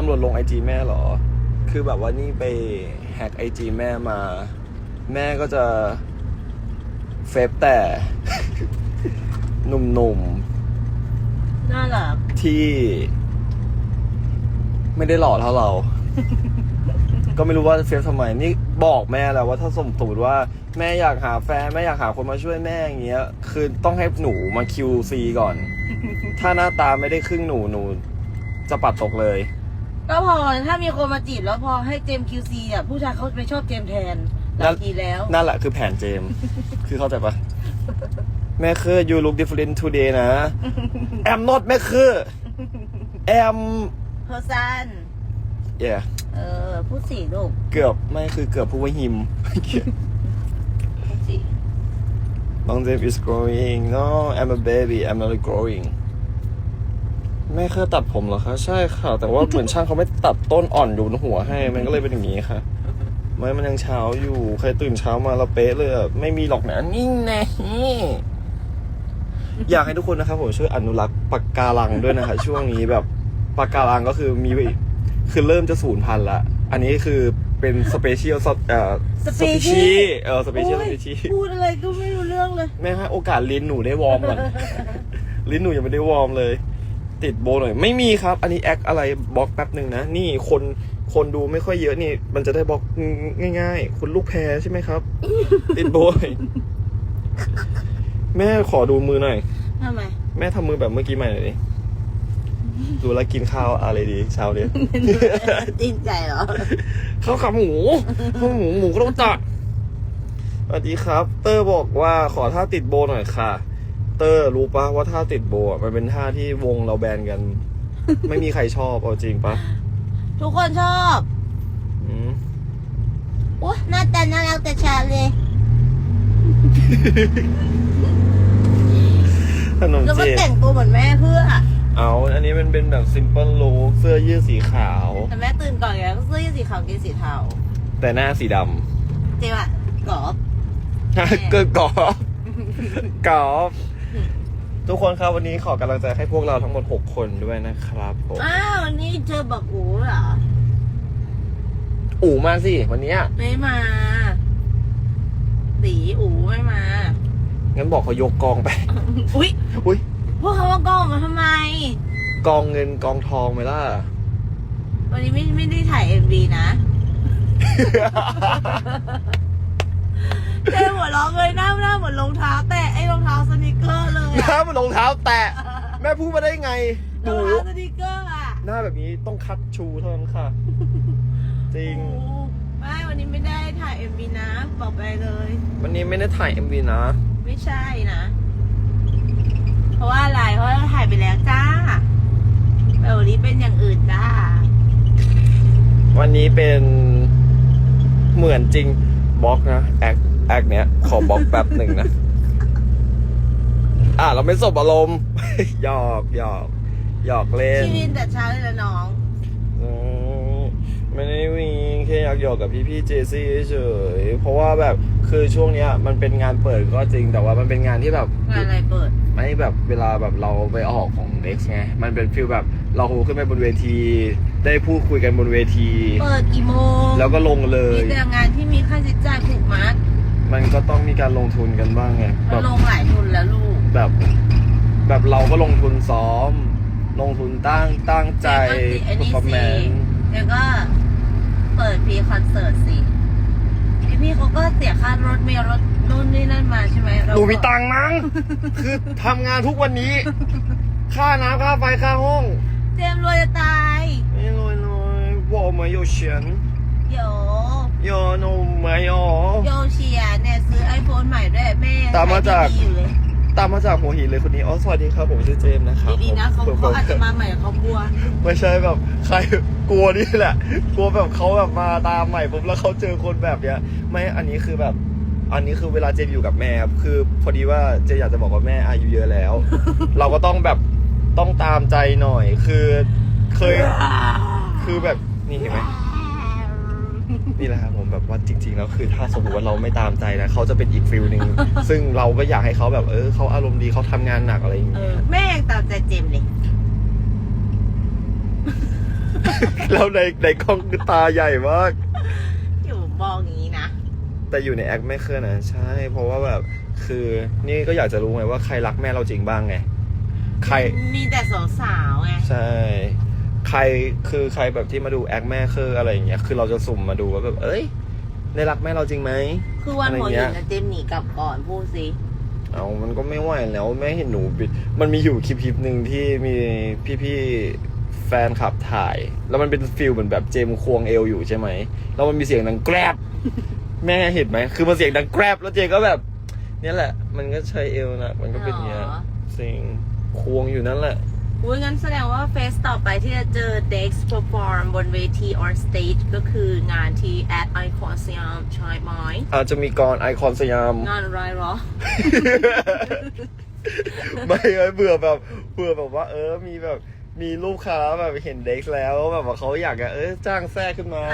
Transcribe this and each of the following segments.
ตำรวจลงไอจีแม่เหรอ คือแบบว่านี่ไปแฮกไอจีแม่มา แม่ก็จะเฟซแต่ หนุ่มน่ารักๆที่ ไม่ได้หล่อเท่าเรา ก็ไม่รู้ว่าเฟซทำไม นี่บอกแม่แล้วว่าถ้าสมมติว่าแม่อยากหาแฟนแม่อยากหาคนมาช่วยแม่อย่างเงี้ย คือต้องให้หนูมา QC ก่อน ถ้าหน้าตาไม่ได้ครึ่งหนูหนู จะปัดตกเลย ก็พอถ้ามีคนมาจีบแล้วพอให้เจมส์คิวซีอะผู้ชายเขาไปชอบเจมส์แทนหนั่ลันกดีแล้ว นั่นแหละคือแผนเจมส์คือเข้าใจปะแม่คือ you look different today นะ I'm not แม่คือ am เพอร์ซัน yeah เออพูดสิลูกเกือบไม่คือเกือบพูดว่า him พูดสิ น้องเจมส์ is growing no I'm a baby I'm not growing แม่เคยตัดผมเหรอคะใช่ค่ะ แต่ว่าเหมือนช่างเขาไม่ตัดต้นอ่อนอยู่บนหัวให้ มันก็เลยเป็นอย่างนี้ค่ะ ไม่มันยังเช้าอยู่ใครตื่นเช้ามาแล้วเป๊ะเลยอะไม่มีหรอกนะนี่แน่อยากให้ทุกคนนะครับผมช่วยอนุรักษ์ปากการังด้วยนะคะช่วงนี้แบบปากการังก็คือมีคือเริ่มจะสูญพันธุ์ละ อันนี้คือเป็นสเปเชียลเอ่อสเปเชียเออสเปเชียลสโอ้เปยเชียพูดอะไรก็ไม่รู้เรื่องเลย แม่ให้โอกาสลิ้นหนูได้วอร์มก่อนลิ้นหนูยังไม่ได้วอร์มเลย ติดโบหน่อย ไม่มีครับ อันนี้แอคอะไรบล็อกแป๊บหนึ่งนะ นี่คนคนดูไม่ค่อยเยอะนี่ มันจะได้บล็อกง่ายๆ คุณลูกแพรใช่ไหมครับ ติดโบหน่อยแม่ขอดูมือหน่อยทำไมแม่ทำมือแบบเมื่อกี้ใหม่หน่อยดิดูแลวกินข้าวอะไรดีเช้านี้ตินใจเหรอข้าวขาหมูข้าวหมูหมูก็ต้องตัดสวัสดีครับ เตอร์บอกว่าขอท่าติดโบหน่อยค่ะ เตอร์รู้ปะว่าท่าติดโบอะมันเป็นท่าที่วงเราแบนกัน ไม่มีใครชอบเอาจริงปะทุกคนชอบอืมโอ้หน้าตาน่ารักแต่ชาเลย ขนมแล้วเจก็แต่งตัวเหมือนแม่เพื่อ เอาอันนี้มันเป็นแบบซิมเปิลลุคเสื้อยืดสีขาว แต่แม่ตื่นก่อนไงก็เสื้อยืดสีขาวกางเกงสีเทาแต่หน้าสีดเจ๊ว่ะกรอบำเกิดกอล์ฟกอล์ฟ ทุกคนครับวันนี้ขอกำลังใจให้พวกเราทั้งหมด 6 คนด้วยนะครับผมอ้าววันนี้เจอบักอูเหรออู๋มาสิวันเนี้ยไม่มาตีอูไม่มา งั้นบอกเขายกกองไป อุ๊ยอุ้ยพวกเขาว่ากล้องมาทำไม กองเงินกองทองไหมล่ะ วันนี้ไม่ไม่ได้ถ่ายเอ็มบีนะเจ๊หัวเร้องเลยหน้าหน้าเหมือนรองเท้า แตะไอ้รองเท้าสนิเกอร์เลย หน้าอะมันรองเท้าแตะ แม่พูดมาได้ไงหรอนูงเท้าสนิเกอร์อะหน้าแบบนี้ต้องคัดชูเท่านั้นค่ะ จริงโอ้ไม่วันนี้ไม่ได้ถ่ายเอ็มบีนะ บอกไปเลย วันนี้ไม่ได้ถ่าย MV นะ ไม่ใช่นะ เพราะว่าอะไร เพราะเราถ่ายไปแล้วจ้าแต่วันนี้เป็นอย่างอื่นจ้า วันนี้เป็นเหมือนจริงบล็อกนะแอคแอคเนี้ยขอบล็อกแป๊บหนึ่งนะ อะเราไม่สบอารมณ์ หยอกหยอกหยอกเล่น ชีวินแต่เช้าเลยละน้องอืมไม่ได้วิ่งแค่อยากหยอกกับพี่พี่ๆเจซี่เฉยเพราะว่าแบบคือช่วงเนี้ยมันเป็นงานเปิดก็จริงแต่ว่ามันเป็นงานที่แบบงานอะไรเปิด ไม่แบบเวลาแบบเราไปออกของ Next ไงมันเป็นฟิลแบบเราขึ้นไปบนเวที ได้พูดคุยกันบนเวที เปิดกี่โมงแล้วก็ลงเลย มีแต่งานที่มีค่าใช้จ่ายผูกมัดมันก็ต้องมีการลงทุนกันบ้างไงแบมันบลงหลายทุนแล้วลูก แบบแบบเราก็ลงทุนซ้อม ลงทุนตั้งตั้งใจอันนี้คอมเมนต์แล้วก็เปิดพีคอนเสิร์ตสิพี่พี่เขาก็เสียค่ารถเมล์รถนู่นนี่นั่นมาใช่ไหมเราหนูมีตังค์มั้ง คือทำงานทุกวันนี้ ค่าน้ำค่าไฟค่าห้องเจมรวยจะตายไม่รวยรวยว่ามาโยเฉียนโยโยโนมาโยโยเชียเนี่ยซื้อไอโฟนใหม่ด้วยแม่ตามมาจากอยู่เลย ตามมาจากหัวหินเลยคนนี้อ๋อสวัสดีครับผมชื่อเจมส์นะครับดีๆนะเขาผมเขาอาจจะมาใหม่เขากลัว ไม่ใช่แบบใครกลัวนี่แหละ กลัวแบบเขาแบบมาตามใหม่ปุ๊บแล้วเขาเจอคนแบบเนี้ยไม่อันนี้คือแบบ อันนี้คือเวลาเจมอยู่กับแม่ครับคือพอดีว่าเจมอยากจะบอกว่าแม่อายุเยอะแล้ว เราก็ต้องแบบต้องตามใจหน่อย คือเคย คือแบบนี่เห็นไหม นี่แหละครับผมแบบว่าจริง ๆ แล้วคือถ้าสมมติว่าเราไม่ตามใจนะเขาจะเป็นอีกฟิลหนึ่งซึ่งเราก็อยากให้เขาแบบเออเขาอารมณ์ดีเขาทำงานหนักอะไรอย่างเอเงี้อยแม่ยังตามใจเจมส์เลย แล้วในในกล้องคือตาใหญ่มาก อยู่มองอย่างนี้นะ แต่อยู่ในแอคไม่เคยนะใช่ เพราะว่าแบบคือนี่ก็อยากจะรู้ไงว่าใครรักแม่เราจริงบ้างไง ใครมีแต่สาวๆไง ใช่ ใครคือใครแบบที่มาดูแอคแม่คืออะไรอย่างเงี้ยคือเราจะสุ่มมาดูว่าแบบเอ้ย ได้รักแม่เราจริงไหม คือวันหัวอะไรเงี้หินยนะเจมหนีกลับก่อนพูดสิเอามันก็ไม่ไหวแล้วแม่เห็นหนูบิดมันมีอยู่คลิปคลิปหนึ่งที่มีพี่ๆแฟนคลับถ่าย แล้วมันเป็นฟิลเหมือนแบบเจมส์ควงเอวอยู่ใช่ไหมแล้วมันมีเสียงดังแกรบแม่เห็นไหมคือมันเสียงดังแกรบแล้วเจก็แบบเนี่ยแหละ มันก็ใช้เอวนะมันก็เป็นอย่างเงี้ยอ๋อสิ่งควงอยู่นั่นแหละ อุ้ยงั้นแสดงว่าเฟสต่อไปที่จะเจอ Dex perform บนเวที on stage ก็คืองานที่ at Icon Siam ใช่ไหมอาจจะมีกรไอคอนสยาม งานอะไรเหรอ ไม่เอ้ยเบื่อแบบเบื่อแบบว่า เออมีแบบ มีลูกค้าแบบเห็นเด็กแล้วแบบว่าเขาอยากจะเออจ้างแทรกขึ้นมา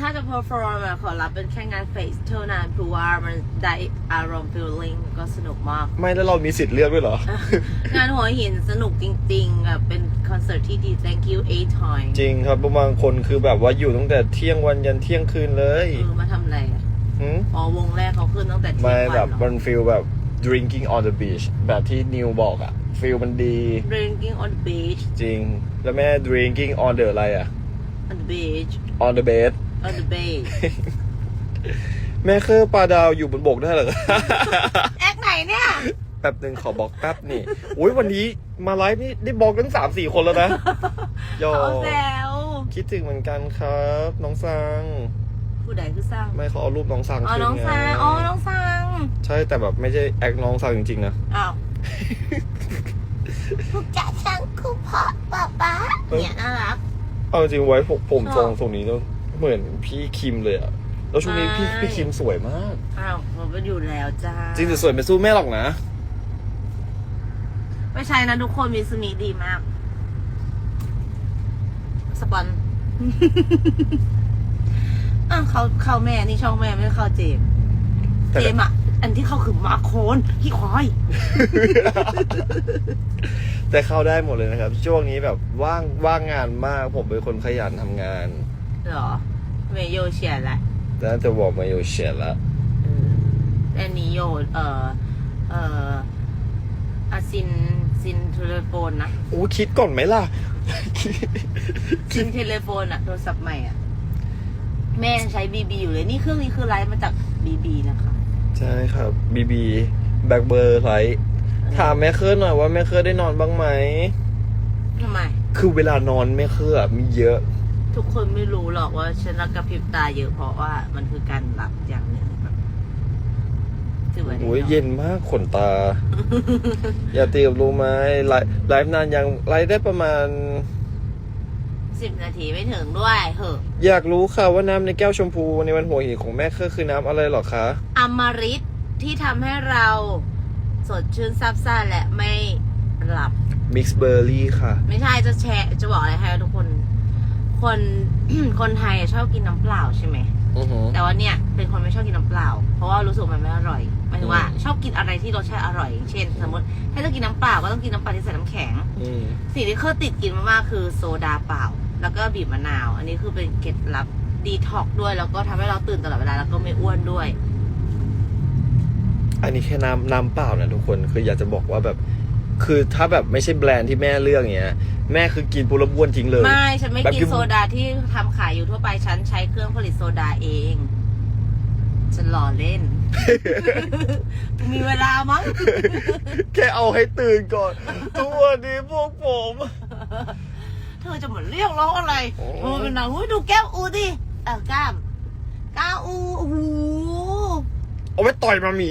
ถ้าจะ perform อะขอรับเป็นแค่งานเฟสเท่านั้นเพราะว่ามันได้อารมณ์ feeling ก็สนุกมาก ไม่แล้วเรามีสิทธิ์เลือกด้วยเหรอ งานหัวหินสนุกจริงๆแบบเป็นคอนเสิร์ตที่ดี thank you eight time จริงครับบางคนคือแบบว่าอยู่ตั้งแต่เที่ยงวันยันเที่ยงคืนเลยเออมาทำอะไรอะหืมอ๋อวงแรกเขาขึ้นตั้งแต่เที่ยไม่งวัแบบนเหรอมันฟีลแบบ drinking on the beach แบบที่นิวบอกอะฟีลมันดี drinking on the beach จริง แล้วแม่ drinking on the อะไรอะ on the beach on the bed on the beach แม่เคอปลาดาวอยู่บนบกได้เหรอ แอคไหนเนี่ย แป๊บหนึ่งขอบล็อกแป๊บนี่อุ้ยวันนี้มาไลฟ์นี่ได้บล็อกตั้งสามสี่คนแล้วนะโยเขาแซวคิดถึงเหมือนกันครับ น้องซังผู้ใดคือสร้างไม่เขาเอารูปน้องซังอ๋อ ขึ้นน้องไงซางอ๋อ น้องซาง ใช่แต่แบบไม่ใช่แอคน้องซังจริงๆนะอ้าวผู้จัดช่างคู่พอป๊าป๊าเนี่ยน่ารัก เอาจริงไว้ผมผมชอบทรงทรงนี้ก็เหมือนพี่คิมเลยอะแล้วช่วงนี้พี่ไม่พี่คิมสวยมากอ้าวผมก็อยู่แล้วจ้าจริงแต่สวยไม่สู้แม่หรอกนะ ไม่ใช่นะทุกคนมีสมีดีมาก สปอนอ้าวเขาเขาแม่นี่ช่องแม่ไม่ได้เข้าเจมส์แต่เจมส์อะ อันที่เขาคือมาโคนพี่ควาย แต่เข้าได้หมดเลยนะครับ ช่วงนี้แบบว่างว่างงานมาก ผมเป็นคนขยันทำงานเหรอเมโยเชียนแหละแต่จะบอกมาอยู่เฉียดละเออแต่นี้โยเอ่อเอ่ออาซินซินเทเลโฟนนะโอ้คิดก่อนไหมล่ะซินเทเลโฟนอะโทรศัพท์ใหม่อะแม่ยังใช้บีบีอยู่เลยนี่เครื่องนี้คือไลฟ์มาจากบีบีนะคะ ใช่ครับบีบีแบกเบอร์ไลท์ถามแม่เคอร์หน่อยว่าแม่เคอร์ได้นอนบ้างไหม ทำไม คือเวลานอนแม่เคอร์อะมีเยอะ ทุกคนไม่รู้หรอกว่าฉันรักกระพริบตาเยอะเพราะว่ามันคือการหลับอย่างหนึ่งแบบถือว่าได้โอ้ยนอนเย็นมากขนตา อย่าตีกับรู้ไหมไลฟ์ไลฟ์นานยังไลฟ์ได้ประมาณ สิบนาทีไม่ถึงด้วยเหอะอยากรู้ค่ะว่าน้ำในแก้วชมพูในวันหัวหินของแม่เคอร์คือน้ำอะไรเหรอคะอมฤตที่ทำให้เราสดชื่นซับซ่านและไม่หลับ มิกซ์เบอร์รี่ค่ะ ไม่ใช่จะแชร์จะบอกอะไรให้ทุกคน คน คนไทยอะชอบกินน้ำเปล่าใช่ไหม อือหือ แต่ว่าเนี่ยเป็นคนไม่ชอบกินน้ำเปล่า เพราะว่ารู้สึกมันไม่อร่อยหมายถึงว่า อืม ชอบกินอะไรที่รสชาติอร่อยอย่างเช่น สมมติให้เรากินน้ำเปล่าก็ต้องกินน้ำเปล่าที่ใส่น้ำแข็ง อืมสิ่งที่เคยติดกินมากๆคือโซดาเปล่า แล้วก็บีบมะนาว อันนี้คือเป็นเคล็ดลับดีท็อกด้วย แล้วก็ทำให้เราตื่นตลอดเวลาแล้วก็ไม่อ้วนด้วย อันนี้แค่น้ำน้ำเปล่านะทุกคนคืออยากจะบอกว่าแบบ คือถ้าแบบไม่ใช่แบรนด์ที่แม่เลือกอย่างเงี้ย แม่คือกินปุระบ้วนทิ้งเลย ไม่ ฉันไม่แบบกิกินนโซดาที่ทำขายอยู่ทั่วไปฉันใช้เครื่องผลิตโซดาเองฉันหล่อเล่น มีเวลามั้ง แค่เอาให้ตื่นก่อน ทุกวันนี้พวกผมเธอจะเหมือนเรียกร้องอะไรโอ้เออเป็นหนังหุ้ยดูแก้มอูดิเออกล้ามก้ามอูโอ้โหเอาไว้ต่อยมาหมี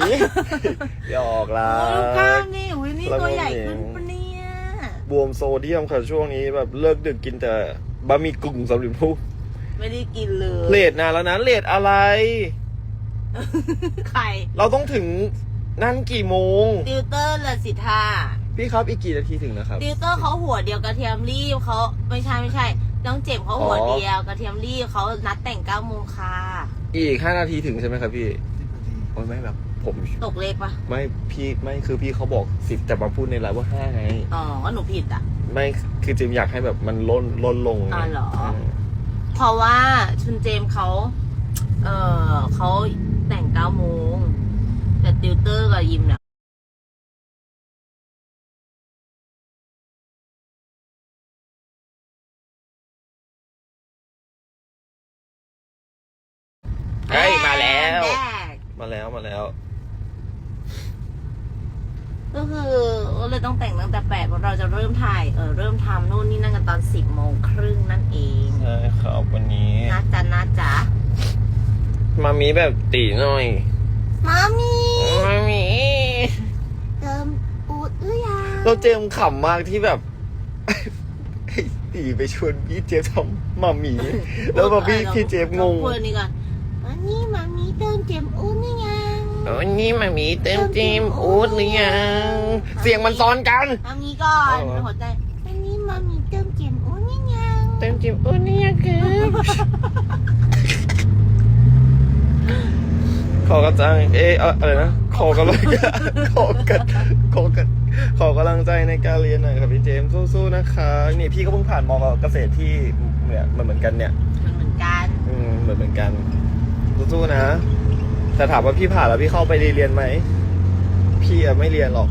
หยอกละโอ้ดูกล้ามนี่อุ้ยนี่แล้วก็ตัวใหญ่มีขึ้นปะเนี่ยบวมโซเดียมค่ะช่วงนี้แบบเลิกดึกกินแต่บะหมี่กึ่งสำเร็จรูปไม่ได้กินเลยเลทนานแล้วนะเลทอะไรไข่เราต้องถึงนั่นกี่โมงติวเตอร์ละสิท่า พี่ครับอีกกี่นาทีถึงนะครับ ติวเตอร์เขาหัวเดียวกระเทียมรีบเขาไม่ใช่ไม่ใช่น้องเจ็บเขาหัวอ๋อเดียวกระเทียมรีบเขานัดแต่งเก้าโมงค่ะ อีกห้านาทีถึงใช่ไหมครับพี่โอ้ยไม่แบบผมตกเลขปะไม่พี่ไม่คือพี่เขาบอกสิบแต่มาพูดในไลน์ว่าห้าไงอ๋อก็หนูผิดอะมไม่คือเจมส์อยากให้แบบมันล้นล้นลงอ๋อเหรอมเพราะว่าชุนเจมส์เขาเออเขาแต่งเก้าโมงแต่ติวเตอร์กับยิมเนี่ย แล้วมาแล้ว ก็คือก็เลยต้องแต่งตั้งแต่แปดเพราะเราจะเริ่มถ่ายเออเริ่มทำนู่นนี่นั่นกันตอนสิบโมงครึ่งนั่นเองใช่ครับวันนี้นะจ๊ะนะจ๊ะมามีแบบตีหน่อยมามีมามีเติมอูดหรือยังเราเจมส์ขำมากที่แบบไอ้ตีไปชวนพี่เจฟทำมามี แล้วแบบพี่พี่เจฟงงพูดอันนี้ก่อนมานี่มามีเติมเจมอูดหรือ ยังวันนี้มามีเต็มเจมอูดหรือยังเสียงมันซ้อนกันมามีก่อนเอาเหรอหัวใจมานี่มามีเติมเจมอูดหรือยังเต็มเจมอูดหรือยังครับขอกำลังเอะอะไรนะขอกำลังขอกันขอกันขอกำลังใจในการเรียนหน่อยครับพี่เจมส์สู้ๆนะคะนี่พี่ก็เพิ่งผ่านมอเกษตรที่เนี่ยมันเหมือนกันเนี่ย มันเหมือนกัน อืมเหมือนเหมือนกันสู้ๆนะ แต่ถามว่าพี่ผ่านแล้วพี่เข้าไปเรียนไหม พี่อะไม่เรียนหรอก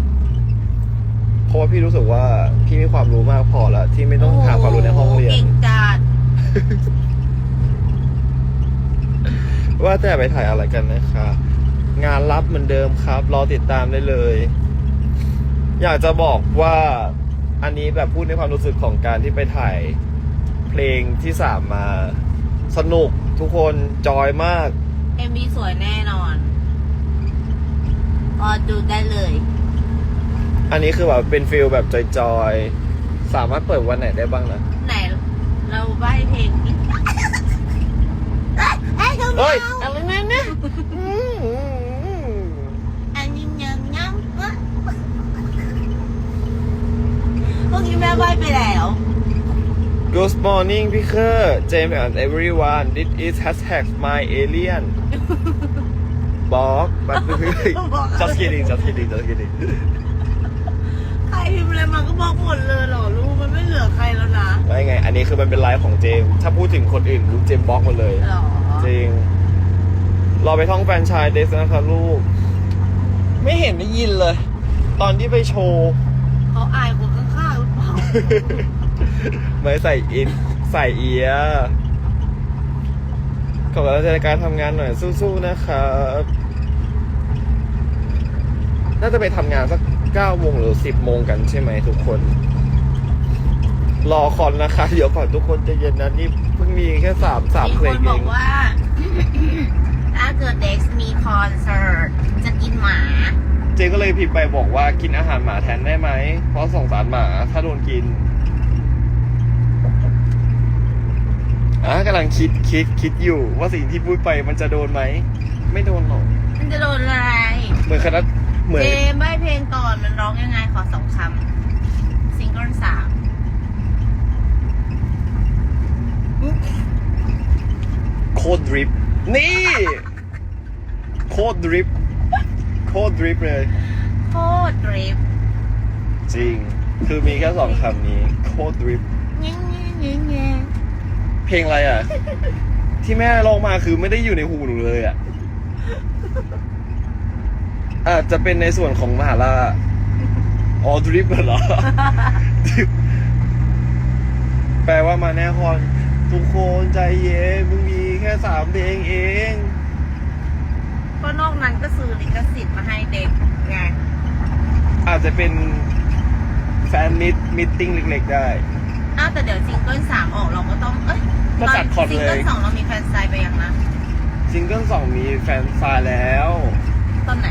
เพราะว่าพี่รู้สึกว่าพี่มีความรู้มากพอแล้วที่ไม่ต้องหาความรู้ในห้องเรียน เก่งจัดว่าแต่ไปถ่ายอะไรกันนะคะ งานรับเหมือนเดิมครับ รอติดตามได้เลย อยากจะบอกว่าอันนี้แบบพูดในความรู้สึกของการที่ไปถ่ายเพลงที่สามมา สนุกทุกคนจอยมาก เอ็มบีสวยแน่นอนรอดูได้เลย อันนี้คือแบบเป็นฟิลแบบจอยๆ สามารถเปิดวันไหนได้บ้างนะ ไหน เราใบเพลงนิดไอ้ทุก เฮ้ย เรา อะไรนั่นนะอืม อันนี้ยังยังวะเมื่อกี้แม่ใบไปแล้ว Good morning พี่เคอร์ James and everyone this is hashtag my alien บอกแบบ just kidding just kidding just kidding ใครพิมพ์อะไรมาก็บอกหมดเลยเหรอลูกมันไม่เหลือใครแล้วนะไม่ไง อันนี้คือมันเป็นไลฟ์ของเจมส์ถ้าพูดถึงคนอื่นลูกเจมส์บล็อกหมดเลยหรอจริงรอไปท่องแฟรนไชายเดสนะครับลูก ไม่เห็นได้ยินเลย ตอนที่ไปโชว์ เขาอายคนข้างๆหรือเปล่า ไม่ใส่อินใส่เอียร์ขอบคุณในการทำงานหน่อยสู้ๆนะครับ น่าจะไปทำงานสัก9โมงหรือ10โมงกันใช่ไหมทุกคน รอคอนนะคะ เดี๋ยวก่อนทุกคนใจะเย็นนะนี่เพิ่งมีแค่สามสามมีเพคลนงบเออกงว่าถ้าเกิดเด็กมีคอนเสิร์ตจะกินหมา เจก็เลยพิมพ์ไปบอกว่ากินอาหารหมาแทนได้ไหม เพราะสงสารหมาถ้าโดนกิน อะกำลังคิดคิดคิดอยู่ว่าสิ่งที่พูดไปมันจะโดนไหม ไม่โดนหรอก มันจะโดนอะไร เหมือนคณะเหมือนเจมใบเพลงก่อนมันร้องยังไงขอสองคำซิงเกิลสามโคดดริป นี่ โคดดริป โคดดริปเลย โคตรดริฟจริง คือมีแค่สองคำนี้ โคดดริปเงี้ยเงี้ยเงี้ยเงี้ย เพลงอะไรอะ ที่แม่ร้องมาคือไม่ได้อยู่ในหูหนูเลยอะอาจจะเป็นในส่วนของมหาลาอ๋อดริปเหรอ Drip แปลว่ามาแน่ฮอนทุกคนใจเย็นมึงมีแค่สามเพลงเอง ก็นอกนั้นก็ซื้อลิขสิทธิ์มาให้เด็กไง อาจจะเป็นแฟนมิตมิทติ้งเล็กๆได้ อ้าวแต่เดี๋ยวซิงเกิลสามออกเราก็ต้อง เอ้ยก็จัดคอนเลยซิงเกิลสองเรามีแฟนไซน์ไปยังนะ ซิงเกิลสองมีแฟนไฟล์แล้ว ตอนไหน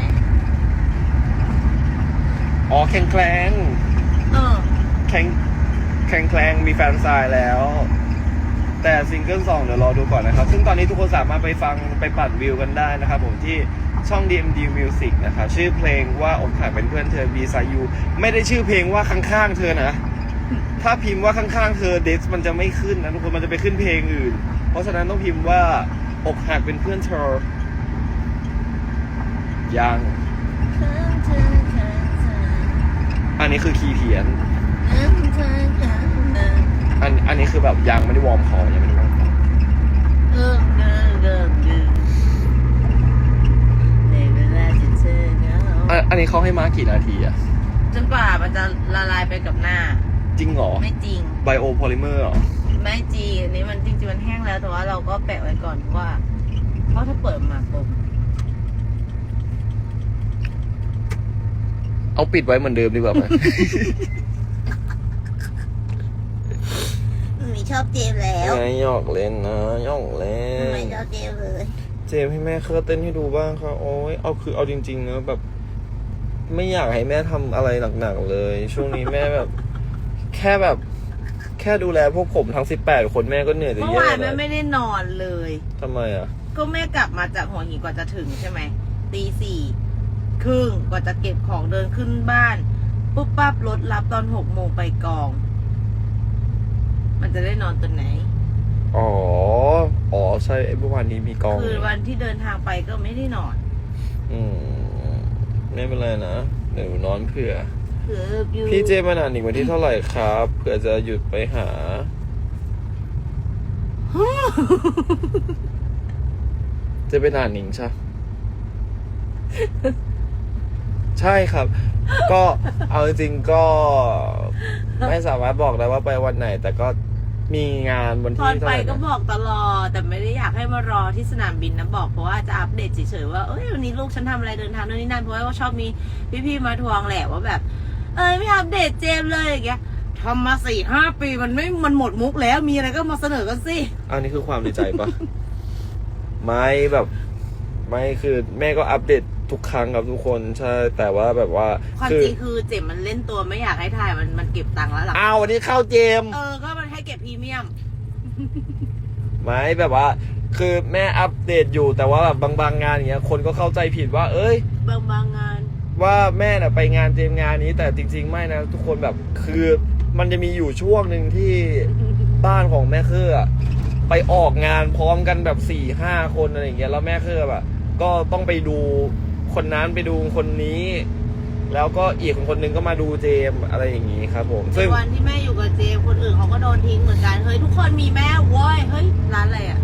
อ๋อแข่งแคลงเออ แข่งแข่งแคลงมีแฟนไซน์แล้ว แต่ซิงเกิลสองเดี๋ยวรอดูก่อนนะครับ ซึ่งตอนนี้ทุกคนสามารถไปฟังไปปัดวิวกันได้นะครับผมที่ช่อง DMD Music นะครับชื่อเพลงว่าอกหักเป็นเพื่อนเธอ B s I U ไม่ได้ชื่อเพลงว่าข้างๆเธอนะ ถ้าพิมพ์ว่าข้างๆเธอเดสมันจะไม่ขึ้นนะทุกคนมันจะไปขึ้นเพลงอื่น เพราะฉะนั้นต้องพิมพ์ว่าอกหักเป็นเพื่อนเธอยังอันนี้คือคีย์เพียน อันอันนี้คือแบบยังไม่ได้วอร์มคอยังไม่ได้วอร์มคอเอิงเดิงเดิงเดิงในเวลางอันนี้เขาให้มากี่นาทีอะจนกว่ามันจะละลายไปกับหน้า จริงเหรอไม่จริง ไบโอโพลิเมอร์เหรอ ไม่จริงอันนี้มันจริงๆมันแห้งแล้วแต่ว่าเราก็แปะไว้ก่อนเพราะว่า เพราะถ้าเปิดมาปุ๊บเอาปิดไว้เหมือนเดิมดีกว่าไหมมีชอบเจมแล้วไงหยอกเล่นนะหยอกเล่ทำไมนชอบเจมเลย เจมส์ให้แม่เคอเต้นให้ดูบ้างค่ะโอ้ยเอาคือเอาจริงๆนะแบบ ไม่อยากให้แม่ทำอะไรหนักๆเลย ช่วงนี้แม่แบบ แค่แบบ แค่ดูแลพวกผมทั้งสิบแปดคนแม่ก็เหนื่อยจะเมื่อแย่วานแล้แม่วไม่ได้นอนเลย ทำไมอะ ก็แม่กลับมาจากหัวหินกว่าจะถึงใช่ไหมตีสี่ครึ่งกว่าจะเก็บของเดินขึ้นบ้าน ปุ๊บปั๊บรถรับตอนหกโมงไปกอง มันจะได้นอนตอนไหน อ๋อ อ๋อใช่ไอ้เมื่อวานนี้มีกอง คือวันที่เดินทางไปก็ไม่ได้นอน อืม ไม่เป็นไรนะ เดี๋ยวนอนเผื่อ คืออยู่พี่เจมานาหนิงวันที่เท่าไหร่ครับเผื่อจะหยุดไปหาเจะไปนานหนิงใช่ใช่ครับ ก็เอาจริงๆก็ไม่สามารถบอกได้ว่าไปวันไหน แต่ก็มีงานวันตที่อนเท่าไปไหร่ก็นะบอกตลอด แต่ไม่ได้อยากให้มารอที่สนามบินนะบอกเพราะว่าจะอัปเดตเฉยๆว่าเอ้ยวันนี้ลูกฉันทำอะไรเดินทางโน่นนี่นั่นเพราะว่าชอบมีพี่ๆมาทวงแหละว่าแบบ เอ้ยไม่อัปเดตเจมส์เลยอย่างเงี้ยทำมาสี่ห้าปีมันไม่มันหมดมุกแล้วมีอะไรก็มาเสนอกันสิ อันนี้คือความในใจปะ ไม่แบบไม่คือแม่ก็อัปเดตทุกครั้งครับทุกคนใช่แต่ว่าแบบว่าความคือจริงคือเจมส์มันเล่นตัวไม่อยากให้ถ่ายมันมันเก็บตังค์แล้วหรออ้าววันนี้เข้าเจมเออก็มันให้เก็บพรีเมียม ไม่แบบว่า คือแม่อัปเดตอยู่แต่ว่าแบบบางบางงานอย่างเงี้ย คนก็เข้าใจผิดว่า เอ้ย บางบางงาน ว่าแม่น่ะไปงานเจมงานนี้ แต่จริง ๆ ไม่นะ ทุกคนแบบคือมันจะมีอยู่ช่วงหนึ่งที่บ้านของแม่เครืออะไปออกงานพร้อมกันแบบสี่ห้าคนอะไรอย่างเงี้ยแล้วแม่เครือแบบก็ต้องไปดูคนนั้นไปดูคนนี้ แล้วก็อีกคนนึงก็มาดูเจมอะไรอย่างงี้ครับผมในซึ่ง วันที่แม่อยู่กับเจมคนอื่นเขาก็โดนทิ้งเหมือนกัน เฮ้ย ทุกคนมีแม่โว้ย เฮ้ย ร้านอะไรอะ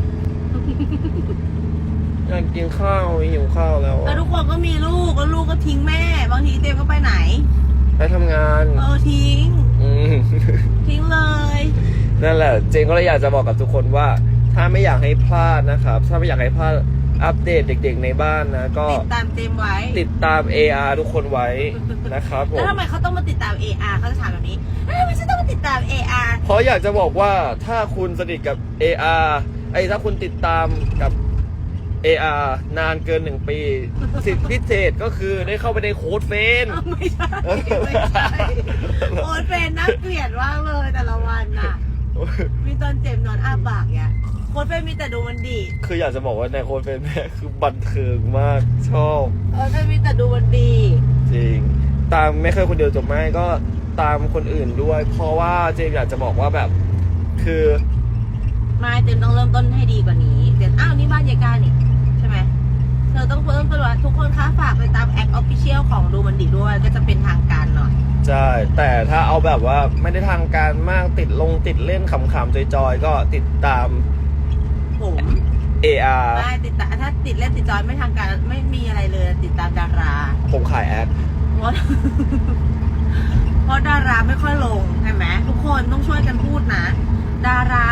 อยากกินข้าวหิวข้าวแล้วแล้วอะทุกคนก็มีลูกแล้วลูกก็ทิ้งแม่ บางทีเจมส์ก็ไปไหน ไปทำงาน เออทิ้ง อืม ทิ้งเลย นั่นแหละ เจนก็เลยอยากจะบอกกับทุกคนว่า ถ้าไม่อยากให้พลาดนะครับ ถ้าไม่อยากให้พลาดอัปเดตเด็กๆในบ้านนะ ก็ติดตามเจมส์ไว้ ติดตาม AR ทุกคนไว้นะครับผแล้วมทำไมเขาต้องมาติดตาม AR เขาจะถามแบบนี้แล้วทำไมฉันต้องมาติดตาม AR เพราะอยากจะบอกว่าถ้าคุณสนิทกับ AR ไอ้ถ้าคุณติดตามกับ AR นานเกินหนึ่งปี สิทธิพิเศษก็คือได้เข้าไปในโค้ดเฟน เออไม่ใช่ไม่ใช่โอ๊ตเป็นน่าเกลียดมากเลยแต่ละวันน่ะ มีตอนเจมส์นอนอ้าปากเนี่ยโค้ดเป็นมีแต่ดูมันดีคืออยากจะบอกว่าในโค้ดเฟนแม่คือบันเทิงมากชอบ โค้ดเป็นมีแต่ดูมันดีจริง ตามไม่เคยคนเดียวจบไม่ก็ตามคนอื่นด้วย เพราะว่าเจมส์อยากจะบอกว่าแบบ คือ ไม่เจมส์ต้องเริ่มต้นให้ดีกว่านี้เดี๋ยวอ้าวนี่บ้านยายการนี่ใช่ไหมเธ อต้องเริ่มต้นว่าทุกคนคะฝากไปตามแอคออฟฟิเชียลของดูมันดีด้วยก็จะเป็นทางการหน่อย ใช่ แต่ถ้าเอาแบบว่าไม่ได้ทางการมากติดลงติดเล่นขำๆจอยๆ ก็ติดตาม ผม AR ไม่ติดตามถ้าติดเล่นติดจอยไม่ทางการไม่มีอะไรเลยติดตามดาราผมขายแอดเพราะเพราะดาราไม่ค่อยลงใช่ไหมทุกคนต้องช่วยกันพูดนะ ดารา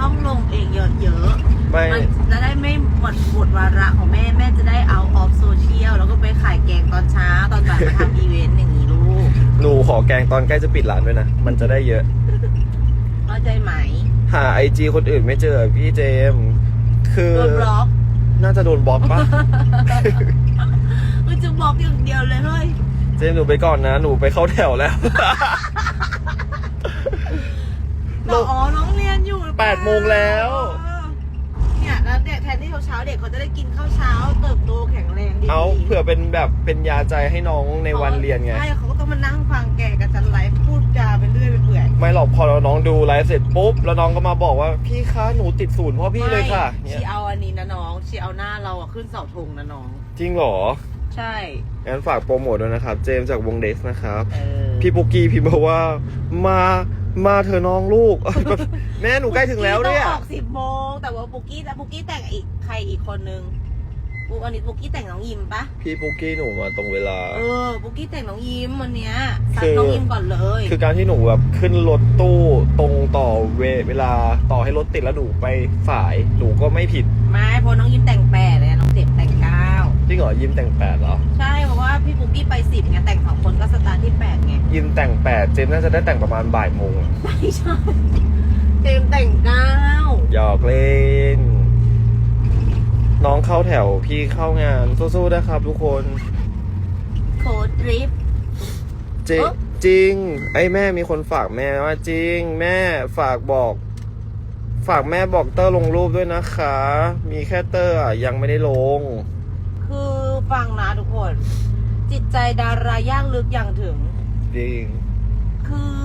ต้องลงเองเยอะๆ ไม่ มันจะได้ไม่หมดหมดวาระของแม่ แม่จะได้เอาออฟโซเชียลแล้วก็ไปขายแกงตอนเช้า ตอนบ่ายมาทำอีเวนต์อย่างนี้ลูกหนูขอแกงตอนใกล้จะปิดร้านด้วยนะ มันจะได้เยอะ เข้าใจไหมหาไอจีคนอื่นไม่เจอพี่เจมส์คือ โดนบล็อกน่าจะโดนบล็อกปะ มันจะบล็อกอย่างเดียวเลยเฮ้ย เจมส์หนูไปก่อนนะ หนูไปเข้าแถวแล้ว แต่อ๋อน้องเรียนอยู่หรือเปล่า แปดโมงแล้ว เนี่ยแล้วเด็กแท นที่เช้าๆเด็กเขาจะได้กินข้าวเช้า เติบโตแข็งแรงดีเอาเผื่อเป็นแบบเป็นยาใจให้น้องในวันเรียนไง ใช่เขาก็ต้องมานั่งฟังแกกับจันไลฟ์พูดจาไปเรื่อยไปเปื่อย ไม่หรอกพอน้องดูไลฟ์เสร็จปุ๊บ แล้วน้องก็มาบอกว่าพี่คะหนูติดศูนย์เพราะพี่เลยค่ะไม่เนี่ชียเอาอันนี้นะน้องชีเอาหน้าเราอะขึ้นเสาธงนะน้อง จริงเหรอใช่ งั้นฝากโปรโมทด้วยนะครับ เจมส์จากวงเดสนะครับ เออพี่ปุกกี้พิมพ์มาว่ามา มาเธอะน้องลูก แม่หนูใกล้ถึงแล้วเนี่ย ต้องออกสิบโมงแต่ว่าปุกกี้แต่ปุกกี้แต่งอีกใครอีกคนนึงปุกอันนี้ปุกกี้แต่งน้องยิมปะพี่ปุกกี้หนูมาตรงเวลา เออปุกกี้แต่งน้องยิมวันเนี้ยซัคืดอน้องยิมก่อนเลย คือการที่หนูแบบขึ้นรถตู้ตรงต่อเวเวลาต่อให้รถติดแล้วหนูไปสาย หนูก็ไม่ผิดไม่เพราะน้องยิมแต่งแปดเลย จริงเหรอยิมแต่งแปดเหรอ ใช่เพราะว่าพี่ปุกกี้ไปสิบไงแต่งสองคนก็สตาร์ทที่แปดไงยิมแต่งแปดเจมส์น่าจะได้แต่งประมาณบ่ายโมงไม่ใช่เจมส์แต่งเก้าหยอกเล่น น้องเข้าแถวพี่เข้างานสู้ๆนะครับทุกคน โค้ดดริฟ จริงเอ้อจริง ไอ้แม่มีคนฝากแม่ว่าจริง แม่ฝากบอก ฝากแม่บอกเตอร์ลงรูปด้วยนะคะ มีแค่เตอร์อะยังไม่ได้ลงคือ ฟังนะทุกคน จิตใจดาราย่างลึกอย่างถึง จริง คือ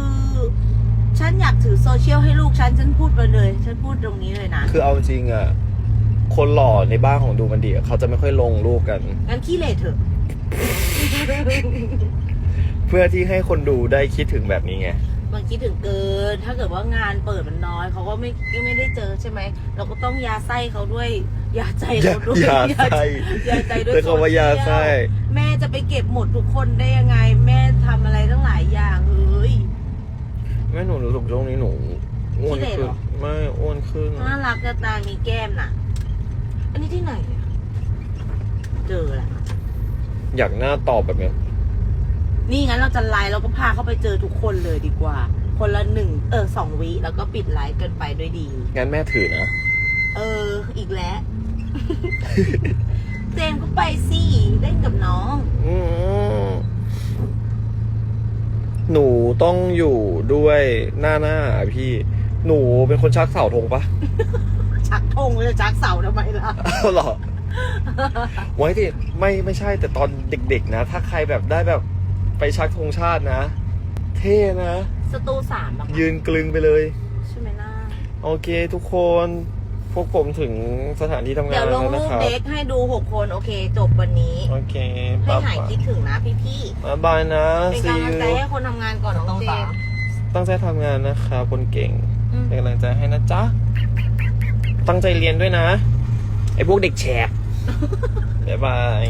ฉันอยากถือโซเชียลให้ลูกฉัน ฉันพูดไปเลย ฉันพูดตรงนี้เลยนะ คือเอาจริงอะคนหล่อในบ้านของดูมันดีอะเขาจะไม่ค่อยลงรูปกัน งั้นขี้เหร่เถอะ เพื่อที่ให้คนดูได้คิดถึงแบบนี้ไง มันคิดถึงเกิน ถ้าเกิดว่างานเปิดมันน้อยเขาก็ไม่ไม่ได้เจอใช่ไหม เราก็ต้องยาไส้เขาด้วย ยาใจเราด้วยยาไส้ยาใจด้วยใช้คำว่ายาไส้แม่จะไปเก็บหมดทุกคนได้ยังไง แม่ทำอะไรตั้งหลายอย่างเฮ้ยแม่หนูรู้สึกช่วงนี้หนูอ้วนขี้เหร่ขึ้เหรนอไม่อ้วนขึ้นน่ารักจะตายมีแก้มน่ะ อันนี้ที่ไหนเนี่ยเจอละอยากหน้าตอบแบบเนี้ย นี่งั้นเราจะไลน์เราก็พาเขาไปเจอทุกคนเลยดีกว่า คนละหนึ่งเออสองวิแล้วก็ปิดไลฟ์กันไปด้วยดี งั้นแม่ถือนะ เออ อีกแล้ว เจมส์ก็ไปสิเล่นกับน้องอืมหนูต้องอยู่ด้วยหน้าหน้าอะพี่ หนูเป็นคนชักเสาธงปะ ชักธงจะชักเสาทำไมล่ะ เอาเหรอ ไว้ที่ไม่ไม่ใช่แต่ตอนเด็ก ๆ นะ ถ้าใครแบบได้แบบ ไปชักธงชาตินะ เท่นะ สตูสามอะยืนกลึงไปเลย ใช่ไหมล่ะ โอเคทุกคนพวกผมถึงสถานที่ทำงาเดี๋ยนวลแล้วงนะรูปครับ เด็กให้ดูหกคนโอเคจบวันนี้ โอเคให้บ๊ายหายบายคิดถึงนะพี่บ๊ายบายนะๆเป็น see กำลัง you ใจให้คนทำงานก่อนน้องเจมส์ตั้งใจทำงานนะครับคนเก่ง อืมเป็นกำลังใจให้นะจ๊ะ ตั้งใจเรียนด้วยนะ ไอ้พวกเด็กแฉก บ๊ายบาย